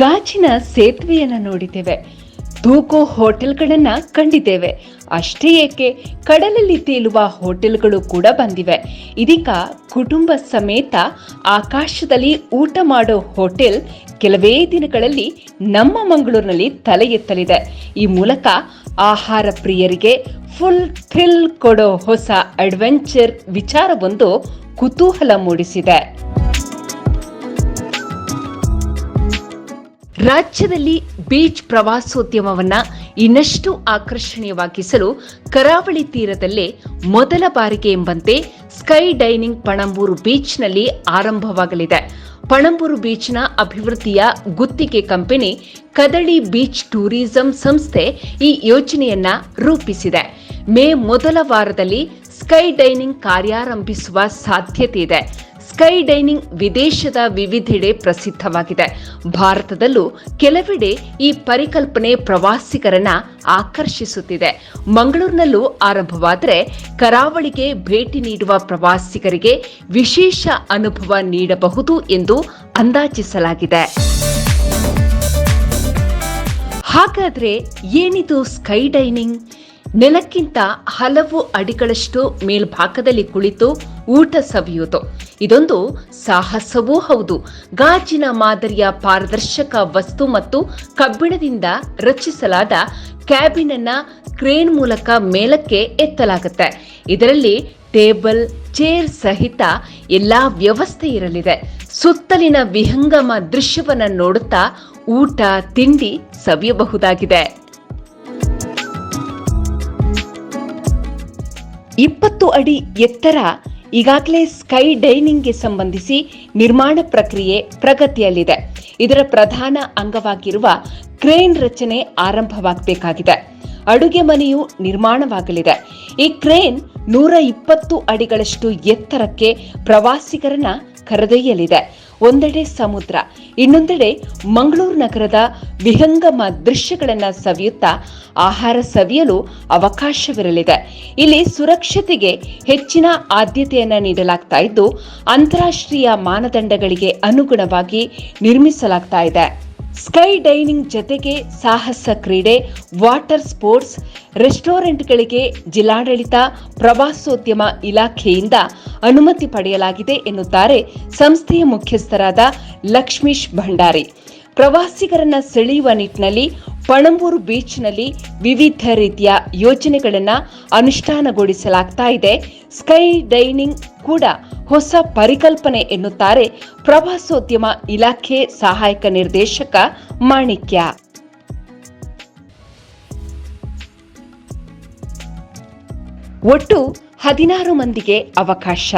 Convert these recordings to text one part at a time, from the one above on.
ಗಾಜಿನ ಸೇತುವೆಯನ್ನು ನೋಡಿದ್ದೇವೆ. ತೂಕು ಹೋಟೆಲ್ಗಳನ್ನ ಕಂಡಿದ್ದೇವೆ. ಅಷ್ಟೇ ಏಕೆ, ಕಡಲಲ್ಲಿ ತೇಲುವ ಹೋಟೆಲ್ಗಳು ಕೂಡ ಬಂದಿವೆ. ಇದೀಗ ಕುಟುಂಬ ಸಮೇತ ಆಕಾಶದಲ್ಲಿ ಊಟ ಮಾಡೋ ಹೋಟೆಲ್ ಕೆಲವೇ ದಿನಗಳಲ್ಲಿ ನಮ್ಮ ಮಂಗಳೂರಿನಲ್ಲಿ ತಲೆ ಎತ್ತಲಿದೆ. ಈ ಮೂಲಕ ಆಹಾರ ಪ್ರಿಯರಿಗೆ ಫುಲ್ ಥ್ರಿಲ್ ಕೊಡೋ ಹೊಸ ಅಡ್ವೆಂಚರ್ ವಿಚಾರವೊಂದು ಕುತೂಹಲ ಮೂಡಿಸಿದೆ. ರಾಜ್ಯದಲ್ಲಿ ಬೀಚ್ ಪ್ರವಾಸೋದ್ಯಮವನ್ನು ಇನ್ನಷ್ಟು ಆಕರ್ಷಣೀಯವಾಗಿಸಲು ಕರಾವಳಿ ತೀರದಲ್ಲೇ ಮೊದಲ ಬಾರಿಗೆ ಎಂಬಂತೆ ಸ್ಕೈ ಡೈನಿಂಗ್ ಪಣಂಬೂರು ಬೀಚ್ನಲ್ಲಿ ಆರಂಭವಾಗಲಿದೆ. ಪಣಂಬೂರು ಬೀಚ್ನ ಅಭಿವೃದ್ಧಿಯ ಗುತ್ತಿಗೆ ಕಂಪನಿ ಕದಳಿ ಬೀಚ್ ಟೂರಿಸಂ ಸಂಸ್ಥೆ ಈ ಯೋಜನೆಯನ್ನ ರೂಪಿಸಿದೆ. ಮೇ ಮೊದಲ ವಾರದಲ್ಲಿ ಸ್ಕೈ ಡೈನಿಂಗ್ ಕಾರ್ಯಾರಂಭಿಸುವ ಸಾಧ್ಯತೆ ಇದೆ. ಸ್ಕೈ ಡೈನಿಂಗ್ ವಿದೇಶದ ವಿವಿಧೆಡೆ ಪ್ರಸಿದ್ಧವಾಗಿದೆ. ಭಾರತದಲ್ಲೂ ಕೆಲವೆಡೆ ಈ ಪರಿಕಲ್ಪನೆ ಪ್ರವಾಸಿಗರನ್ನ ಆಕರ್ಷಿಸುತ್ತಿದೆ. ಮಂಗಳೂರಿನಲ್ಲೂ ಆರಂಭವಾದರೆ ಕರಾವಳಿಗೆ ಭೇಟಿ ನೀಡುವ ಪ್ರವಾಸಿಗರಿಗೆ ವಿಶೇಷ ಅನುಭವ ನೀಡಬಹುದು ಎಂದು ಅಂದಾಜಿಸಲಾಗಿದೆ. ಹಾಗಾದ್ರೆ ಏನಿದು ಸ್ಕೈ ಡೈನಿಂಗ್? ನೆಲಕ್ಕಿಂತ ಹಲವು ಅಡಿಗಳಷ್ಟು ಮೇಲ್ಭಾಗದಲ್ಲಿ ಕುಳಿತು ಊಟ ಸವಿಯುವುದು. ಇದೊಂದು ಸಾಹಸವೂ ಹೌದು. ಗಾಜಿನ ಮಾದರಿಯ ಪಾರದರ್ಶಕ ವಸ್ತು ಮತ್ತು ಕಬ್ಬಿಣದಿಂದ ರಚಿಸಲಾದ ಕ್ಯಾಬಿನ್ ಅನ್ನ ಕ್ರೇನ್ ಮೂಲಕ ಮೇಲಕ್ಕೆ ಎತ್ತಲಾಗುತ್ತೆ. ಇದರಲ್ಲಿ ಟೇಬಲ್, ಚೇರ್ ಸಹಿತ ಎಲ್ಲಾ ವ್ಯವಸ್ಥೆ ಇರಲಿದೆ. ಸುತ್ತಲಿನ ವಿಹಂಗಮ ದೃಶ್ಯವನ್ನು ನೋಡುತ್ತಾ ಊಟ, ತಿಂಡಿ ಸವಿಯಬಹುದಾಗಿದೆ. ಇಪ್ಪತ್ತು ಅಡಿ ಎತ್ತರ ಈಗಾಗಲೇ ಸ್ಕೈ ಡೈನಿಂಗ್ಗೆ ಸಂಬಂಧಿಸಿ ನಿರ್ಮಾಣ ಪ್ರಕ್ರಿಯೆ ಪ್ರಗತಿಯಲ್ಲಿದೆ. ಇದರ ಪ್ರಧಾನ ಅಂಗವಾಗಿರುವ ಕ್ರೇನ್ ರಚನೆ ಆರಂಭವಾಗಬೇಕಾಗಿದೆ. ಅಡುಗೆ ಮನೆಯು ನಿರ್ಮಾಣವಾಗಲಿದೆ. ಈ ಕ್ರೇನ್ ನೂರ ಇಪ್ಪತ್ತು ಅಡಿಗಳಷ್ಟು ಎತ್ತರಕ್ಕೆ ಪ್ರವಾಸಿಗರನ್ನ ಕರೆದೊಯ್ಯಲಿದೆ. ಒಂದೆಡೆ ಸಮುದ್ರ, ಇನ್ನೊಂದೆಡೆ ಮಂಗಳೂರು ನಗರದ ವಿಹಂಗಮ ದೃಶ್ಯಗಳನ್ನು ಸವಿಯುತ್ತಾ ಆಹಾರ ಸವಿಯಲು ಅವಕಾಶವಿರಲಿದೆ. ಇಲ್ಲಿ ಸುರಕ್ಷತೆಗೆ ಹೆಚ್ಚಿನ ಆದ್ಯತೆಯನ್ನು ನೀಡಲಾಗ್ತಾ ಇದ್ದು, ಅಂತಾರಾಷ್ಟ್ರೀಯ ಮಾನದಂಡಗಳಿಗೆ ಅನುಗುಣವಾಗಿ ನಿರ್ಮಿಸಲಾಗ್ತಾ ಇದೆ. ಸ್ಕೈ ಡೈನಿಂಗ್ ಜತೆಗೆ ಸಾಹಸ ಕ್ರೀಡೆ, ವಾಟರ್ ಸ್ಪೋರ್ಟ್ಸ್, ರೆಸ್ಟೋರೆಂಟ್ಗಳಿಗೆ ಜಿಲ್ಲಾಡಳಿತ, ಪ್ರವಾಸೋದ್ಯಮ ಇಲಾಖೆಯಿಂದ ಅನುಮತಿ ಪಡೆಯಲಾಗಿದೆ ಎನ್ನುತ್ತಾರೆ ಸಂಸ್ಥೆಯ ಮುಖ್ಯಸ್ಥರಾದ ಲಕ್ಷ್ಮೀಶ್ ಭಂಡಾರಿ. ಪ್ರವಾಸಿಗರನ್ನ ಸೆಳೆಯುವ ನಿಟ್ಟಿನಲ್ಲಿ ಪಣಂಬೂರು ಬೀಚ್ನಲ್ಲಿ ವಿವಿಧ ರೀತಿಯ ಯೋಜನೆಗಳನ್ನು ಅನುಷ್ಠಾನಗೊಳಿಸಲಾಗ್ತಾ ಇದೆ. ಸ್ಕೈ ಡೈನಿಂಗ್ ಕೂಡ ಹೊಸ ಪರಿಕಲ್ಪನೆ ಎನ್ನುತ್ತಾರೆ ಪ್ರವಾಸೋದ್ಯಮ ಇಲಾಖೆ ಸಹಾಯಕ ನಿರ್ದೇಶಕ ಮಾಣಿಕ್ಯ. ಒಟ್ಟು ಹದಿನಾರು ಮಂದಿಗೆ ಅವಕಾಶ.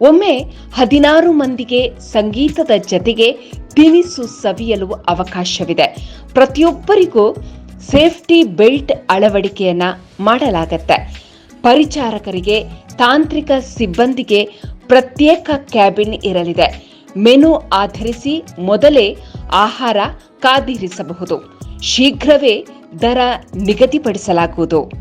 ಒಮ್ಮೆ ಹದಿನಾರು ಮಂದಿಗೆ ಸಂಗೀತದ ಜತೆಗೆ ತಿನಿಸು ಸವಿಯಲು ಅವಕಾಶವಿದೆ. ಪ್ರತಿಯೊಬ್ಬರಿಗೂ ಸೇಫ್ಟಿ ಬೆಲ್ಟ್ ಅಳವಡಿಕೆಯನ್ನ ಮಾಡಲಾಗತ್ತೆ. ಪರಿಚಾರಕರಿಗೆ, ತಾಂತ್ರಿಕ ಸಿಬ್ಬಂದಿಗೆ ಪ್ರತ್ಯೇಕ ಕ್ಯಾಬಿನ್ ಇರಲಿದೆ. ಮೆನು ಆಧರಿಸಿ ಮೊದಲೇ ಆಹಾರ ಕಾದಿರಿಸಬಹುದು. ಶೀಘ್ರವೇ ದರ ನಿಗದಿಪಡಿಸಲಾಗುವುದು.